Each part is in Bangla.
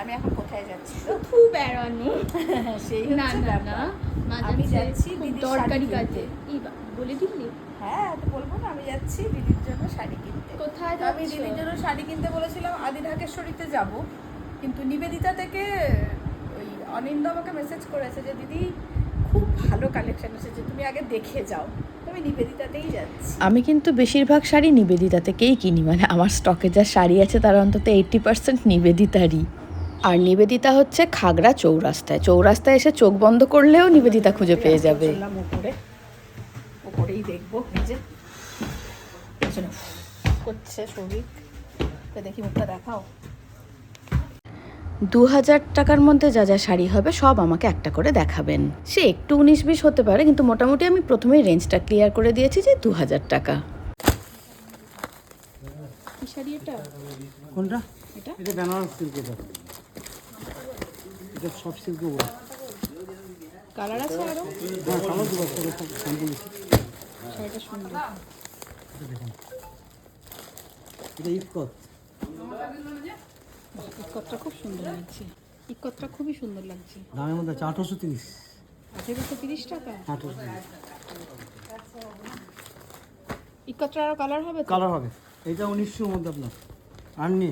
আমি এখন কোথায় যাচ্ছি শুধু বেড়ানো। সেই না না না আমি যাচ্ছি দিদির দরকারি কাজে। বলে দিলি? হ্যাঁ তো বলব না আমি যাচ্ছি দিদির জন্য শাড়ি কিনতে। কোথায় তো আমি দিদির জন্য শাড়ি কিনতে বলেছিলাম আদি ঢাকেশ্বরীতে যাব কিন্তু নিবেদিতা থেকে ওই অনিন্দ আমাকে মেসেজ করেছে যে দিদি খুব ভালো কালেকশন এসেছে তুমি আগে দেখে যাও। আমি নিবেদিতাতেই যাচ্ছি। আমি কিন্তু বেশিরভাগ শাড়ি নিবেদিতা থেকেই কিনি মানে আমার স্টকে যা শাড়ি আছে তার অন্তত এইট্টি পার্সেন্ট নিবেদিতারই। আর নিবেদিতা হচ্ছে খাগড়া চৌরাস্তায়। চৌরাস্তায় এসে চোখ বন্ধ করলেও নিবেদিতা খুঁজে পেয়ে যাবে। চললাম উপরে। উপরেই দেখব যে। করছে দেখি মুখটা দেখাও। দু হাজার টাকার মধ্যে যা যা শাড়ি হবে সব আমাকে একটা করে দেখাবেন। সে একটু উনিশ বিশ হতে পারে কিন্তু মোটামুটি আমি প্রথমেই রেঞ্জটা ক্লিয়ার করে দিয়েছি যে দু হাজার টাকা। কি শাড়ি এটা? কোনটা? এটা? এটা বেনারস সিল্ক এটা সব সিল্ক ওগুলো কালার আছে আরও? হ্যাঁ কালো দেবো সব স্যাম্পল শাড়িটা সুন্দর। এটা ইফকত। ইকতটা খুব সুন্দর লাগছে। ইকতটা খুবই সুন্দর লাগছে। দামের মধ্যে আছে আঠারোশো তিরিশ। আঠেরোশো তিরিশ টাকা? আঠারোশো ইকতটার আরও কালার হবে কালার হবে। এটা উনিশশোর মধ্যে আপনার। আর্নি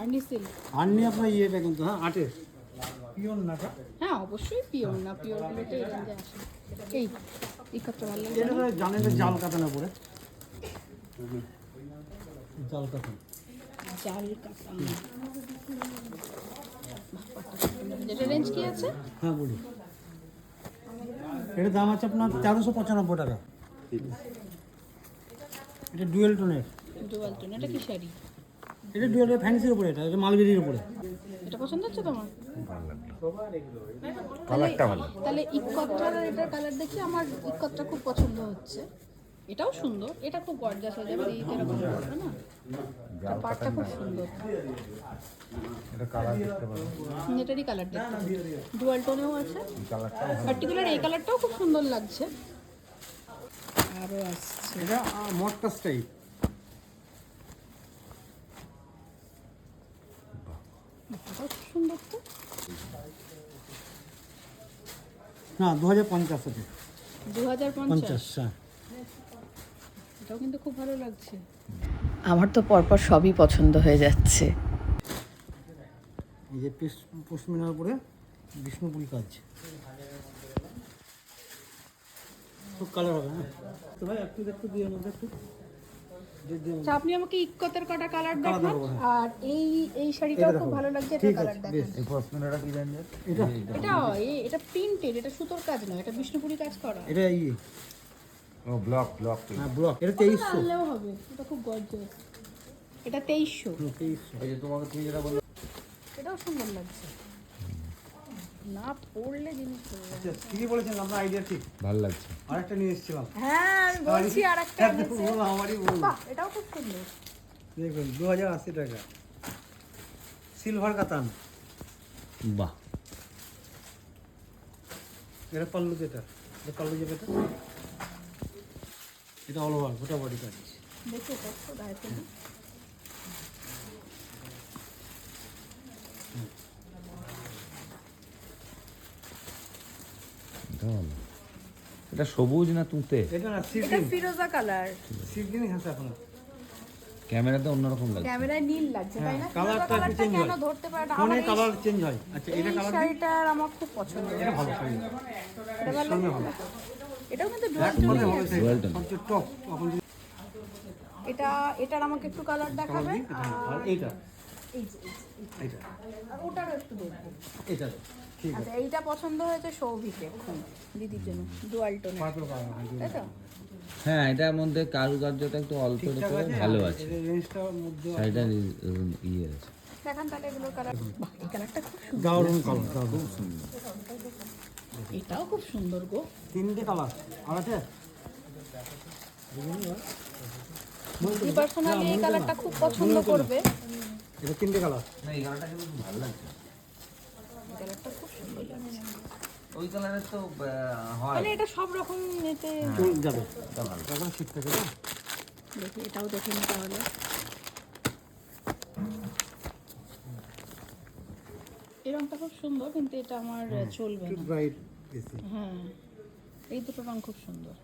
আর্নি সিল্ক আর্নি আপনার ইয়েটা কিন্তু হ্যাঁ আটের। পিওর নাটা হ্যাঁ অবশ্যই পিওর না পিওর গুলোতে এই আসে। এই ভালো এটা তো জানেন যে জাল কাটানো জাল কাটানো রেঞ্জ কি আছে? হ্যাঁ বলি এটার দাম আছে আপনার তেরোশো পঁচানব্বই টাকা। এটা ডুয়েল টোনের। ডুয়াল টোন এটা কি শাড়ি? এটা ডুয়েল ফ্যান্সির উপরে এটা এটা মালবেরির উপরে। এটা পছন্দ হচ্ছে তোমার? কালারটা ভালো। তাহলে এটার কালার দেখে আমার ইকতটা খুব পছন্দ হচ্ছে। এটাও সুন্দর এটা খুব গর্জাস হয়ে যাবে এই এরকম করবে না? পাটটা খুব সুন্দর। এটা কালার দেখতে পারো এটারই কালার দেখতে ডুয়াল টোনেও আছে। পার্টিকুলার এই কালারটাও খুব সুন্দর লাগছে। আরও আসছে। এটা মটকাস টাইপ এটাও খুব সুন্দর তো? না দু হাজার পঞ্চাশ আছে। দু হাজার পঞ্চাশ হ্যাঁ। এটাও কিন্তু খুব ভালো লাগছে। আমার তো পরপর সবই পছন্দ হয়ে যাচ্ছে। এই যে পশমিনার উপরে বিষ্ণুপুরি কাজ। খুব কালার হবে হ্যাঁ। তো ভাই একটু একটু দিয়ে মধ্যে একটু আপনি আমাকে ইক্কতের কটা কালার দেখান। হ্যাঁ। আর এই এই শাড়িটাও খুব ভালো লাগছে এটা কালার দেখান। এই পশমিনাটা কি রেঞ্জের এটা এটা এটা প্রিন্টেড এটা সুতোর কাজ নয় এটা বিষ্ণুপুরি কাজ করা। এটা ইয়ে ও ব্লক ব্লক হ্যাঁ ব্লক এটা তেইশশো। আনলেও হবে? এটা খুব গর্জিয়াস এটা তেইশশো। তেইশশো। এই যে তোমাকে তুমি যেটা বললে এটাও সুন্দর লাগছে। না পড়লে জিনিস আচ্ছা ঠিকই বলেছেন আপনার আইডিয়া ঠিক? ভালো লাগছে। আরেকটা নিয়ে এসেছিলাম। হ্যাঁ আমি বলছি আর একটা দেখুন, বলুন, আমারই বলুন। এটাও খুব সুন্দর। দেখবেন দু হাজার আশি টাকা। সিলভার কাতান। বাহ। এটা পাল্লু যেটা এটা পাল্লু যেটা এটা অল ওভার গোটা বডি কাজ দেখো কত গায়ে ফেলি এটা সবুজ না তুঁতে? এটা না এটা ফিরোজা কালার। সিডলিং আছে আপনার ক্যামেরাতে অন্যরকম লাগছে। ক্যামেরায় নীল লাগছে তাই না? হ্যাঁ, কালারটা ফিরোজা একটু কেন ধরতে পারে না? ফোনে কালার চেঞ্জ হয়। আচ্ছা এটা কালার আমার খুব পছন্দ। এটা ভালো শাড়ি। এটা ভালো এটাও কিন্তু ডুয়াল। সবচেয়ে টপ এটা এটার আমাকে একটু কালার দেখাবে। আর এইটা? এইটা। আর ওটারও একটু দেখব। এটা আচ্ছা এইটা পছন্দ হয়েছে সৌভিকে দিদির জন্য ডুয়াল টোনে তাই তো? হ্যাঁ এটার মধ্যে কারুকার্যটা একটু অল্প ভালো আছে। এর রেঞ্জটার ইয়ে আছে। দেখান তাহলে কালার কালারটা খুব সুন্দর। দারুণ কালার দারুণ এটাও খুব সুন্দর গো। তিনটে কালার আর আছে? পার্সোনালি এই কালারটা খুব পছন্দ করবে। এটা তিনটে কালার না এই কালারটা কিন্তু ভালো লাগছে। কালারটা খুব সুন্দর লাগছে। ওই কালারের তো হয়। মানে এটা সব রকম চল যাবে। এটা এখন শীত থাকে না দেখি এটাও দেখে নি তাহলে। এই রংটা খুব সুন্দর কিন্তু এটা আমার চলবে একটু না। ব্রাইট বেশি হ্যাঁ এই দুটো রং খুব সুন্দর।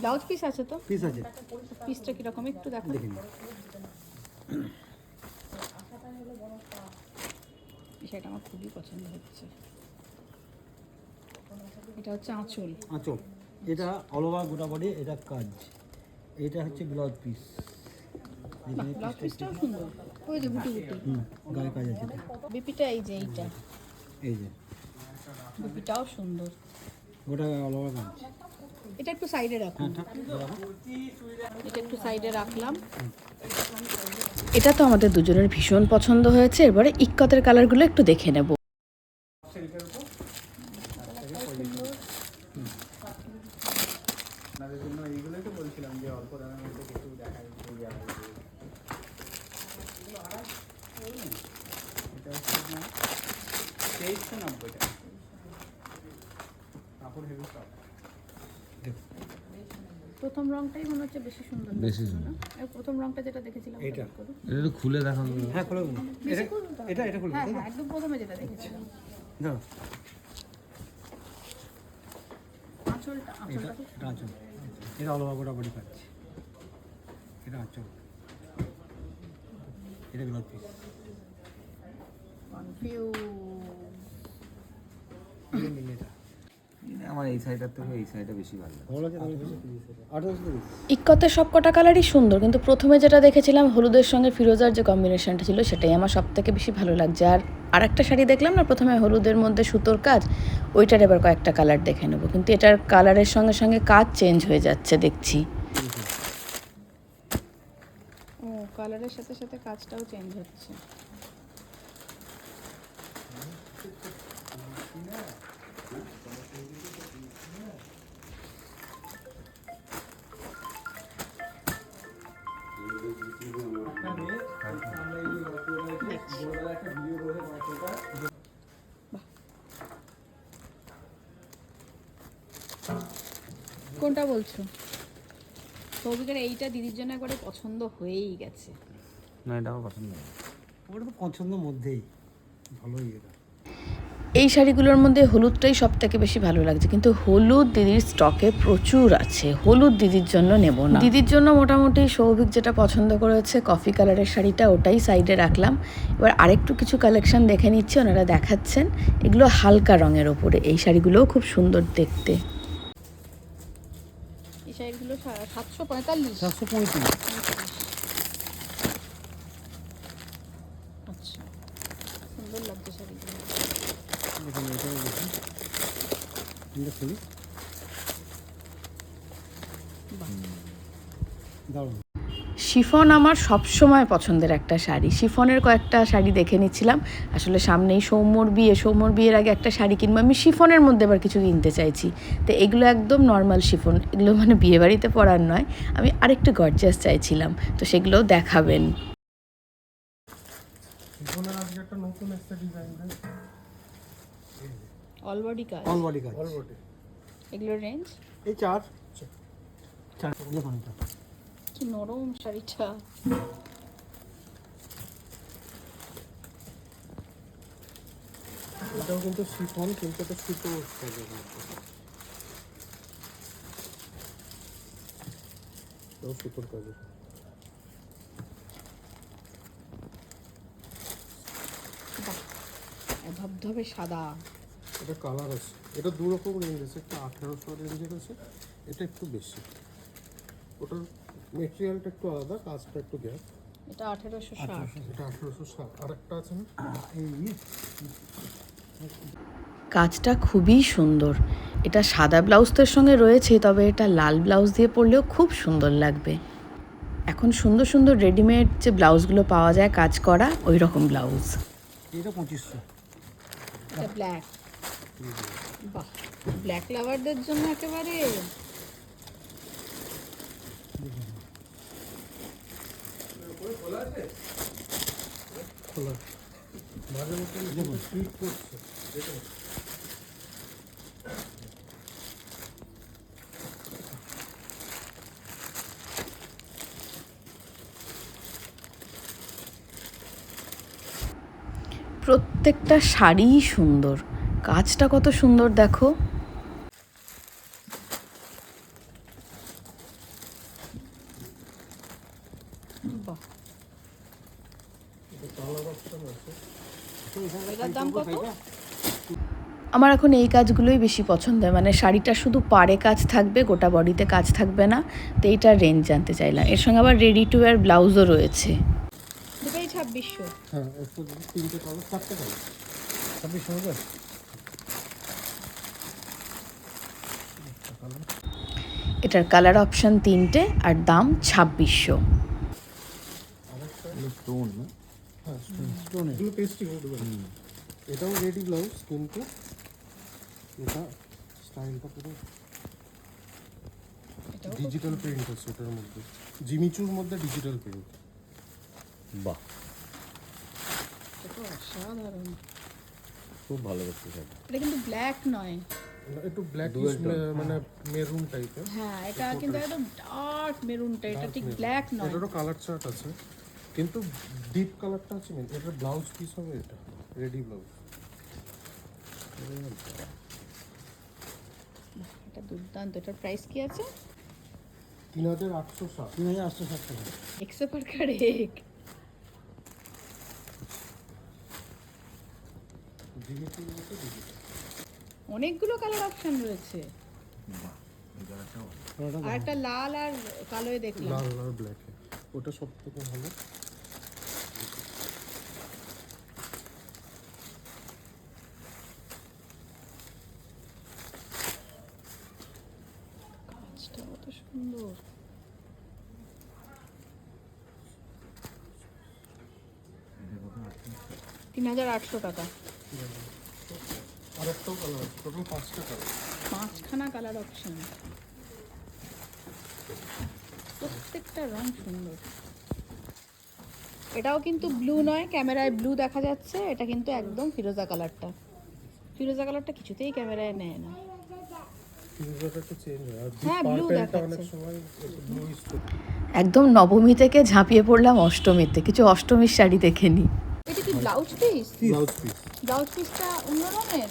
ব্লাউজ পিস আছে তো? পিস আছে। পিসটা কীরকম? একটু দেখো। দেখে সেটা আমার খুবই পছন্দ হচ্ছে। এটা হচ্ছে আঁচল। আঁচল। এটা অল ওভার গোটা বডি এটা কাজ। এটা হচ্ছে ব্লাউজ পিস ব্লাউজ পিসটাও সুন্দর। ওই যে গুটি গুটি। হুম গায়ে কাজ আছে। বিপিটা এই যে এইটা। এই যে। বিপিটাও সুন্দর। গোটা অল ওভার কাজ। এটা একটু সাইডে রাখুন। হ্যাঁ বরাবর। এটা একটু সাইডে রাখলাম। এটা তো আমাদের দুজনের ভীষণ পছন্দ হয়েছে। এবারে ইক্কতের কালারগুলো একটু দেখে নেব। তেইশশো নব্বই টাকা কাপড় হেভি স্টক প্রথম রংটাই মনে হচ্ছে বেশি সুন্দর বেশি না? প্রথম রংটা যেটা দেখেছিলাম। করুন। এটা একটু খুলে দেখানো হ্যাঁ খুলে এটা এটা এটা খুলে হ্যাঁ হ্যাঁ একদম প্রথমে যেটা দেখেছিলাম। দাও। আঁচলটা এটা আঁচলটা এটা আঁচল। এটা অল ওভার গোটা বডি কাজ এটা আঁচল। এটা ব্লাউজ পিস কনফিউজ এটা আমার এই সাইডটার থেকে এই সাইডটা বেশি ভালো লাগে ভালো লাগে আঠারোশো তিরিশ। ইক্কতের সব কটা কালারই সুন্দর কিন্তু প্রথমে যেটা দেখেছিলাম হলুদের সঙ্গে ফিরোজার যে কম্বিনেশনটা ছিল সেটাই আমার সব থেকে বেশি ভালো লাগছে। আর আরেকটা শাড়ি দেখলাম না প্রথমে হলুদের মধ্যে সুতোর কাজ ওইটার এবার কয়েকটা কালার দেখে নেব। কিন্তু এটার কালারের সঙ্গে সঙ্গে কাজ চেঞ্জ হয়ে যাচ্ছে দেখছি। ও কালারের সাথে সাথে কাজটাও চেঞ্জ হচ্ছে। কোনটা বলছো? সৌভিকের এইটা দিদির জন্য একবারে পছন্দ হয়েই গেছে। না এটাও পছন্দ না ওটা তো পছন্দের মধ্যেই। ভালোই এটা এই শাড়িগুলোর মধ্যে হলুদটাই সব থেকে বেশি ভালো লাগছে। কিন্তু হলুদ দিদির স্টকে প্রচুর আছে। হলুদ দিদির জন্য নেব না। দিদির জন্য মোটামুটি সৌভিক যেটা পছন্দ করেছে কফি কালারের শাড়িটা ওটাই সাইডে রাখলাম। এবার আরেকটু কিছু কালেকশন দেখে নিচ্ছি ওনারা দেখাচ্ছেন। এগুলো হালকা রঙের ওপরে। এই শাড়িগুলোও খুব সুন্দর দেখতে। এই শাড়িগুলো সাতশো পঁয়তাল্লিশ। সাতশো পঁয়ত্রিশ আচ্ছা সুন্দর লাগছে শাড়িগুলো দেখুন এটাও দেখুন এটা খুলি দারুণ। শিফন আমার সবসময় পছন্দের একটা শাড়ি। শিফনের কয়েকটা শাড়ি দেখে নিচ্ছিলাম। আসলে সামনেই সৌম্যর বিয়ে। সৌম্যর বিয়ের আগে একটা শাড়ি কিনবো। আমি শিফনের মধ্যে আবার কিছু কিনতে চাইছি। তো এগুলো একদম নর্মাল শিফন। এগুলো মানে বিয়ে বাড়িতে পরার নয়। আমি আরেকটু গর্জাস চাইছিলাম। তো সেগুলোও দেখাবেন। অলবডি কাজ অল বডি কাজ এগুলোর রেঞ্জ এই চার। চার। দেখুন এটা কি নরম শাড়িটা। এটাও কিন্তু শিফন কিন্তু এটা সুতো কাজের এটাও সুতোর ধবধবে সাদা। এটা কালার আছে। এটা দু রকম রেঞ্জ আছে একটা আঠেরোশো রেঞ্জের আছে এটা একটু বেশি। ওটার মেটেরিয়ালটা একটু আলাদা কাজটা একটু গ্যাপ এটা আঠেরোশো ষাট। এটা আঠেরোশো ষাট। আর একটা আছে না? এই কাজটা খুবই সুন্দর। এটা সাদা ব্লাউজটার সঙ্গে রয়েছে তবে এটা লাল ব্লাউজ দিয়ে পরলেও খুব সুন্দর লাগবে। এখন সুন্দর সুন্দর রেডিমেড যে ব্লাউজগুলো পাওয়া যায় কাজ করা ওই রকম ব্লাউজ। এটা পঁচিশশো। এটা ব্ল্যাক বাহ ব্ল্যাক লাভারদের জন্য একেবারে। প্রত্যেকটা শাড়িই সুন্দর। কাজটা কত সুন্দর দেখো। আমার এখন এই কাজগুলোই বেশি পছন্দ হয় মানে শাড়িটা শুধু পাড়ে কাজ থাকবে গোটা বডিতে কাজ থাকবে না তো এইটার রেঞ্জ জানতে চাইলাম। এর সঙ্গে আবার রেডি টু ওয়্যার ব্লাউজও রয়েছে। ছাব্বিশশো। হ্যাঁ তিনটে কালার চারটে কালার ছাব্বিশ হাজার এটার কালার অপশন তিনটে আর দাম ছাব্বিশশো। স্টোন না? হ্যাঁ এটাও রেডি ব্লাউজ কিন্তু এটা স্টাইলটা পুরো। ডিজিটাল প্রিন্ট আছে এটার মধ্যে। জিমিচুর মধ্যে ডিজিটাল প্রিন্ট বাহ। অসাধারণ। খুব ভালো এটা কিন্তু ব্ল্যাক নয়। একটু ব্ল্যাক মানে মেরুন টাইপের হ্যাঁ এটা কিন্তু একদম ডার্ক মেরুনটা এটা ঠিক ব্ল্যাক নয়। এটারও কালার চার্ট আছে কিন্তু ডিপ কালারটা আছে মেন এটার ব্লাউজ পিস হবে এটা রেডি ব্লাউজ এটা দুর্দান্ত এটার প্রাইস কি আছে? তিন হাজার আটশো ষাট। তিন হাজার আটশো ষাট টাকা। একশো পার কারেক জিমিচুর মধ্যে ডিজিটাল অনেকগুলো কালার অপশন রয়েছে। আর একটা লাল আর কালোয় দেখলাম। লাল আর ব্ল্যাক ওটা সব থেকে ভালো। কাজটা কত সুন্দর। তিন হাজার আটশো টাকা। আর কালার আছে টোটাল পাঁচটা কালার পাঁচখানা কালার অপশন প্রত্যেকটা রং সুন্দর। এটাও কিন্তু ব্লু নয় ক্যামেরায় ব্লু দেখা যাচ্ছে। এটা কিন্তু একদম ফিরোজা কালারটা ফিরোজা কালারটা কিছুতেই ক্যামেরায় নেয় না। হয়। হ্যাঁ, অনেক দেখাচ্ছে। একদম নবমী থেকে ঝাঁপিয়ে পড়লাম অষ্টমীতে। কিছু অষ্টমীর শাড়ি দেখে নিই এটা কি blouse piece blouse piece blouse পিসটা অন্য রঙের?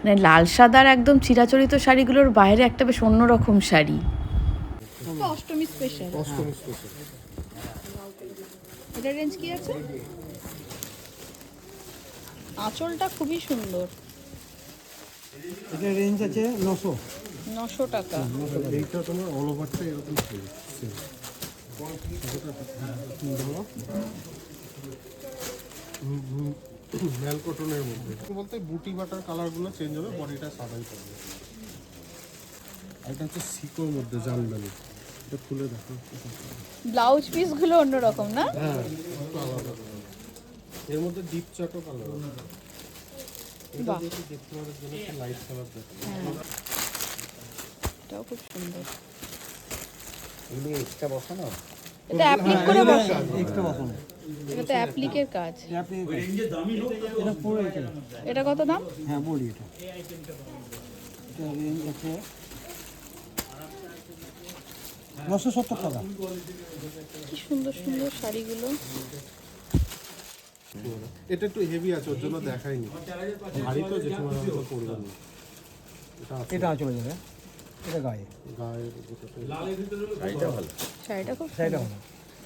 মানে লাল সাদার একদম চিরাচরিত শাড়িগুলোর বাইরে একটা বেশ অন্যরকম শাড়ি। অষ্টমী স্পেশাল অষ্টমী স্পেশাল এটার রেঞ্জ কি আছে? আঁচলটা খুবই সুন্দর। এটা রেঞ্জ আছে নশো। নশো টাকা। এইটা তোমার অল ওভারটা এরকম. হুম, হুম, মেল কটনের মধ্যে বলতে বুটি বাটার কালারগুলো চেঞ্জ হবে বডিটা সাদাই থাকবে। এটা হচ্ছে সিকোর মধ্যে জামদানি। এটা খুলে দেখো। ব্লাউজ পিসগুলো অন্যরকম না? হ্যাঁ আলাদা এর মধ্যে ডিপ চাটো কালার এটা। যদি ডিপ কালারের জন্য একটা লাইট কালার দেখো এটাও খুব সুন্দর। এগুলি এক্সট্রা বসানো? এটা অ্যাপ্লিক করে বসো একটা বসানো। এটা তো অ্যাপ্লিকের কাজ। এটা পুরো এটা এটা কত দাম? হ্যাঁ বলি এটা। এটা নশো সত্তর টাকা। কি সুন্দর সুন্দর শাড়িগুলো। এটা একটু হেভি আছে ওর জন্য দেখাইনি। ভারী তো জেঠিমারা হয়তো পড়বে না। এটা চলে যাবে। এটা গায়ে। গায়ের শাড়িটা খুব শাড়িটা ভালো।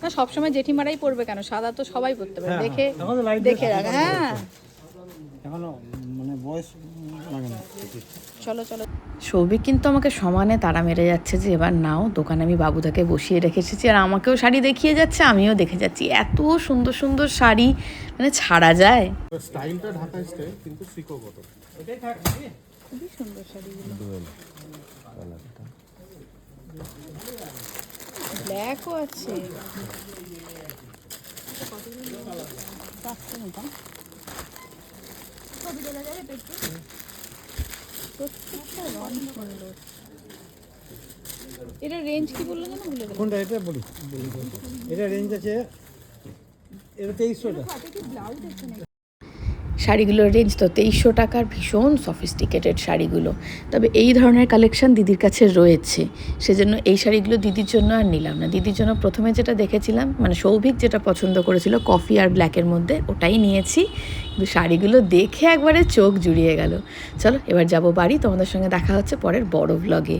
না সবসময় জেঠিমারাই পরবে কেন? সাদা তো সবাই পরতে পারে। হ্যাঁ, দেখে light দেখে রাখ। হ্যাঁ। মানে বয়স চলো চলো। সৌভিক কিন্তু আমাকে সমানে তাড়া মেরে যাচ্ছে যে এবার নাও দোকানে আমি বাবুদাকে বসিয়ে রেখে এসেছি আর আমাকেও শাড়ি দেখিয়ে যাচ্ছে আমিও দেখে যাচ্ছি। এত সুন্দর সুন্দর শাড়ি মানে ছাড়া যায়। স্টাইলটা ঢাকা স্টাইল কিন্তু সিকো কটন খুবই সুন্দর শাড়িগুলো। ব্ল্যাকও আছে। প্রত্যেকটা রং সুন্দর এটা রেঞ্জ কি বলল যেন? ভুলে গেলাম। কোনটা এটা বলি। এটা রেঞ্জ আছে এটা তেইশশোটা। শাড়িগুলোর রেঞ্জ তো তেইশশো টাকার ভীষণ সফিস্টিকেটেড শাড়িগুলো। তবে এই ধরনের কালেকশন দিদির কাছে রয়েছে। সেজন্য এই শাড়িগুলো দিদির জন্য আর নিলাম না। দিদির জন্য প্রথমে যেটা দেখেছিলাম মানে সৌভিক যেটা পছন্দ করেছিল কফি আর ব্ল্যাকের মধ্যে, ওটাই নিয়েছি। কিন্তু শাড়িগুলো দেখে একবারে চোখ জুড়িয়ে গেল। চলো, এবার যাব বাড়ি। তোমাদের সঙ্গে দেখা হচ্ছে পরের বড় ব্লগে